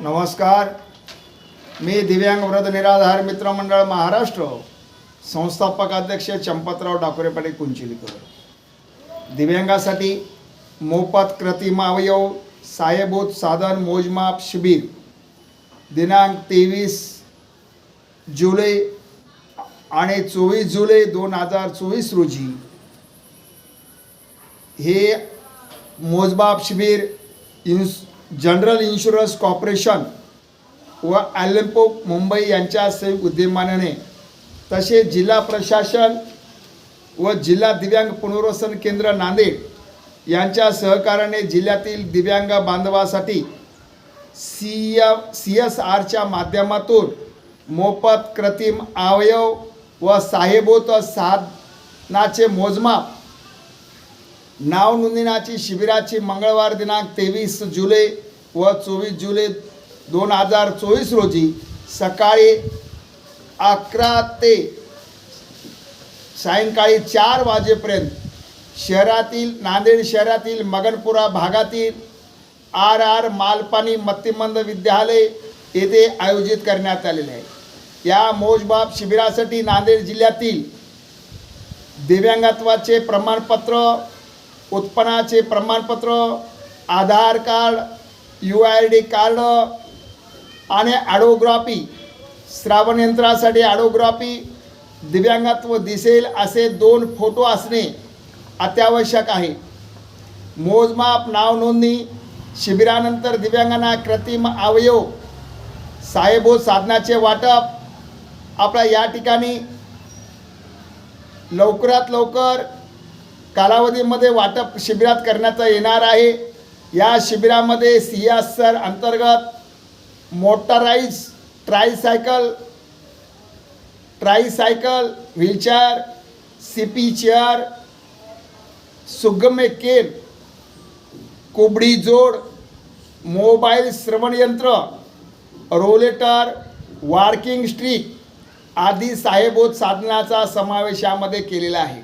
नमस्कार. मी दिव्यांग वृद्ध निराधार मित्रमंडळ महाराष्ट्र संस्थापक अध्यक्ष चंपतराव डाकोरे पाटील कुंचिलीकर. दिव्यांगासाठी मोफत कृत्रिम अवयव साहेबूत साधन मोजमाप शिबिर. दिनांक तेवीस जुलै आणि चोवीस जुलै दोन हजार चोवीस रोजी. हे मोजमाप शिबिर इन्स जनरल इन्शुरन्स कॉर्पोरेशन व ॲलेम्पो मुंबई यांच्या संयुक्त उद्यमाने तसेच जिल्हा प्रशासन व जिल्हा दिव्यांग पुनर्वसन केंद्र नांदेड यांच्या सहकार्याने जिल्ह्यातील दिव्यांग बांधवासाठी सी एफ सी एस आरच्या माध्यमातून मोफत कृत्रिम अवयव व साहेबोत साधनाचे मोजमाप नाव नोंदणीची शिबिराची मंगळवार दिनांक तेवीस जुलै व चोवीस जुलै दोन हजार चोवीस रोजी सकाळी अकरा ते सायंकाळी चार वाजेपर्यंत शहरातील नांदेड शहरातील मगनपुरा भागातील आर आर मालपाणी मत्तिमंद विद्यालय येथे आयोजित करण्यात आलेले आहे. या मोजबाप शिबिरासाठी नांदेड जिल्ह्यातील दिव्यांगत्वाचे प्रमाणपत्र उत्पन्नाचे प्रमाणपत्र Aadhaar card U I D card आणि ॲडोग्राफी श्रावण यंत्रासाठी ॲडोग्राफी दिव्यांगत्व दिसेल असे दोन फोटो असणे अत्यावश्यक आहे. मोजमाप नाव नोंदणी शिबिरानंतर दिव्यांगांना कृत्रिम अवयव साहेबोध साधनाचे वाटप आपल्या या ठिकाणी लवकरात लवकर कालावधीमध्ये वाटप शिबिरात करण्यात येणार आहे. या शिबिरामध्ये सी एस सर अंतर्गत motorised tricycle tricycle wheelchair C P chair सुगम्य केन कोबडी जोड मोबाईल श्रवणयंत्र रोलेटर वार्किंग स्ट्रीक आदी साहेबोध साधनाचा समावेश यामध्ये केलेला आहे.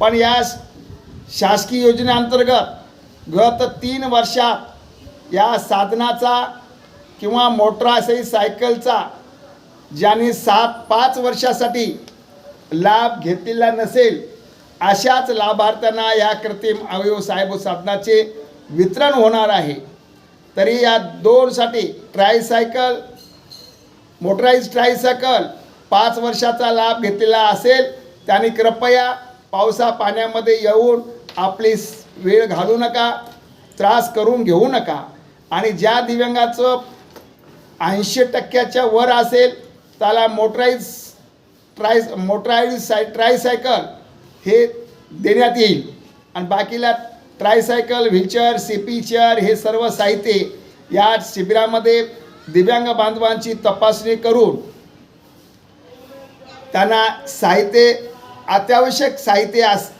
पण या शासकीय योजनेअंतर्गत गत तीन वर्षात या साधनाचा किंवा मोटरासही सायकलचा ज्यांनी सात पाच वर्षासाठी लाभ घेतलेला नसेल अशाच लाभार्थ्यांना या कृत्रिम अवयव साहेब साधनाचे वितरण होणार आहे. तरी या दोनसाठी ट्रायसायकल मोटराईज ट्रायसायकल पाच वर्षाचा लाभ घेतलेला असेल त्यांनी कृपया पावसा पाण्यामध्ये येऊन आपली स- वेळ घालू नका त्रास करून घेऊ नका. आणि ज्या दिव्यांगाचं ऐंशी टक्क्याच्या वर असेल त्याला मोटराईज ट्राय मोटराईज साय ट्रायसायकल हे देण्यात येईल. आणि बाकीला tricycle wheelchair C P chair हे सर्व साहित्य या शिबिरामध्ये दिव्यांग बांधवांची तपासणी करून त्यांना साहित्य अत्यावश्यक साहित्य अस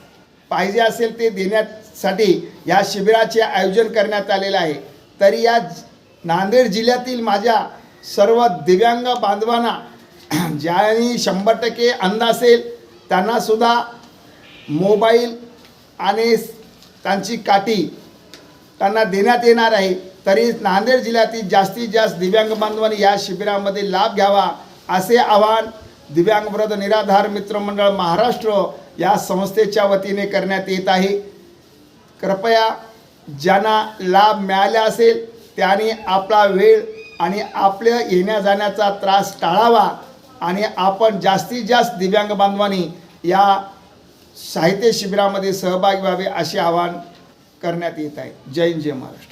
पाहिजे असेल ते देण्यात साठी या शिबिराचे आयोजन करण्यात आलेलं आहे. तरी या नांदेड जिल्ह्यातील माझ्या सर्व दिव्यांग बांधवांना ज्यांनी शंभर टक्के अंध असेल त्यांनासुद्धा मोबाईल आणि त्यांची काठी त्यांना देण्यात येणार आहे. तरी नांदेड जिल्ह्यातील जास्तीत जास्त दिव्यांग बांधवांनी या शिबिरामध्ये लाभ घ्यावा असे आवाहन दिव्यांग वृद्ध निराधार मित्रमंडळ महाराष्ट्र या संस्थेच्या वतीने करण्यात येत आहे. कृपया ज्यांना लाभ मिळाला असेल त्याने आपला वेळ आणि आपल्या येण्या जाण्याचा त्रास टाळावा आणि आपण जास्तीत जास्त दिव्यांग बांधवांनी या साहित्य शिबिरामध्ये सहभागी व्हावे असे आवाहन करण्यात येत आहे. जय हिंद जय महाराष्ट्र.